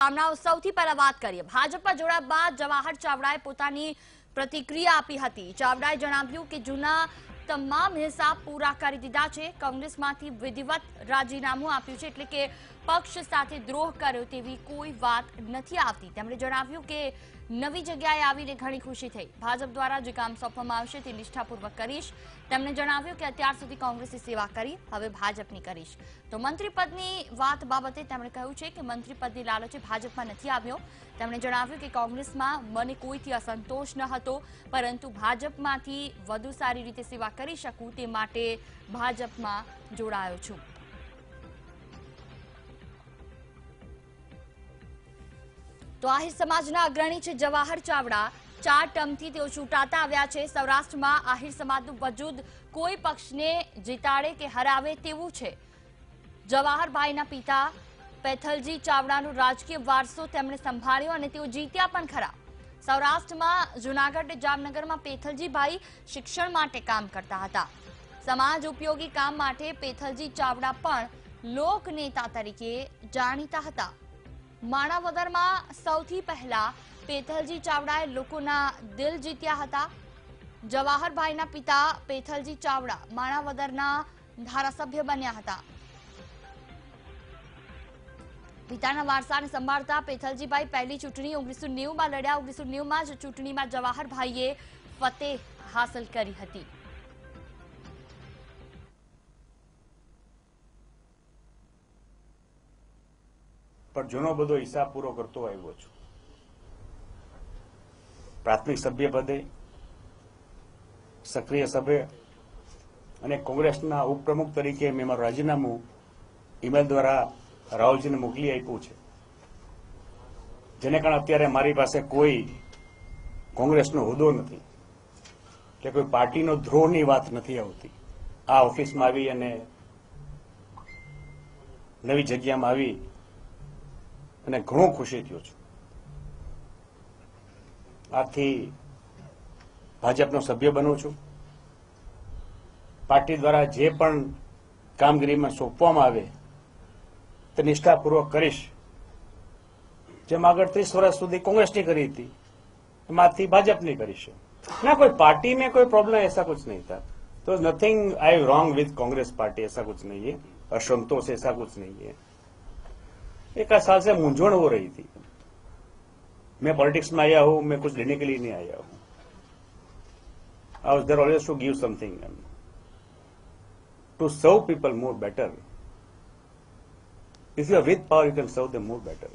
કામના સૌથી પહેલા વાત કરીએ. ભાજપમાં જોડાયા બાદ જવાહર ચાવડાએ પોતાની પ્રતિક્રિયા આપી હતી. ચાવડાએ જણાવ્યું કે જૂના તમામ હિસાબ પૂરા કરી દીધા છે. કોંગ્રેસમાંથી વિધિવત રાજીનામું આપ્યું છે. એટલે કે પક્ષ સાથે દ્રોહ કર્યો તેવી કોઈ વાત નથી આવતી. તેમણે જણાવ્યું કે નવી જગ્યાએ આવીને ઘણી ખુશી થઈ. ભાજપ દ્વારા જે કામ સોંપવામાં આવશે તે નિષ્ઠાપૂર્વક કરીશ. તેમણે જણાવ્યું કે અત્યાર સુધી કોંગ્રેસની સેવા કરી, હવે ભાજપની કરીશ. તો મંત્રીપદની વાત બાબતે તેમણે કહ્યું છે કે મંત્રીપદની લાલચે ભાજપમાં નથી આવ્યો. તેમણે જણાવ્યું કે કોંગ્રેસમાં મને કોઈથી અસંતોષ ન હતો, પરંતુ ભાજપમાંથી વધુ સારી રીતે સેવા કરી શકું તે માટે ભાજપમાં જોડાયો છું. તો આહિર સમાજના અગ્રણી છે જવાહર ચાવડા. ચાર ટર્મથી તેઓ ચૂંટાતા આવ્યા છે. સૌરાષ્ટ્રમાં આહિર સમાજનું વજૂદ કોઈ પક્ષને જીતાડે કે હરાવે તેવું છે. જવાહરભાઈના પિતા પેથલજી ચાવડાનો રાજકીય વારસો તેમણે સંભાળ્યો અને તેઓ જીત્યા પણ ખરા. સૌરાષ્ટ્રમાં જુનાગઢ જામનગરમાં પેથલજીભાઈ શિક્ષણ માટે કામ કરતા હતા. સમાજ ઉપયોગી કામ માટે પેથલજી ચાવડા પણ લોકનેતા તરીકે જાણીતા હતા. માણાવદરમાં સૌથી પહેલા પેથલજી ચાવડાએ લોકોના દિલ જીત્યા હતા. જવાહરભાઈના પિતા પેથલજી ચાવડા માણાવદરના ધારાસભ્ય બન્યા હતા. પિતાના વારસાને સંભાળતા પેથલજીભાઈ પહેલી ચૂંટણી ઓગણીસો નેવુંમાં લડ્યા. ઓગણીસો નેવુંમાં જ ચૂંટણીમાં જવાહરભાઈએ ફતેહ હાંસલ કરી હતી. પણ જૂનો બધો હિસાબ પૂરો કરતો આવ્યો છું. પ્રાથમિક સભ્ય પદે, સક્રિય સભ્ય અને કોંગ્રેસના ઉપપ્રમુખ તરીકે મેં મારું રાજીનામું ઈમેલ દ્વારા રાહુલજીને મોકલી આપ્યું છે. જેને કારણે અત્યારે મારી પાસે કોઈ કોંગ્રેસનો હોદ્દો નથી. કે કોઈ પાર્ટીનો ધ્રોહની વાત નથી આવતી. આ ઓફિસમાં આવી અને નવી જગ્યામાં આવી અને ઘણો ખુશી થયો છું આથી ભાજપનો સભ્ય બનું છું પાર્ટી દ્વારા જે પણ કામગીરીમાં સોંપવામાં આવે તે નિષ્ઠાપૂર્વક કરીશ જેમ આગળ ત્રીસ વર્ષ સુધી કોંગ્રેસની કરી હતી એમાંથી ભાજપની કરીશ ना कोई पार्टी में कोई प्रॉब्लम ऐसा कुछ नहीं था तो nothing I wrong with Congress party ऐसा कुछ नहीं है असंतोष ऐसा कुछ नहीं है एक साल से मूंझवण हो रही थी। मैं पॉलिटिक्स में आया हूँ, मैं कुछ लेने के लिए नहीं आया हूँ। I there always to give something to serve people more better if you are with power you can serve the more better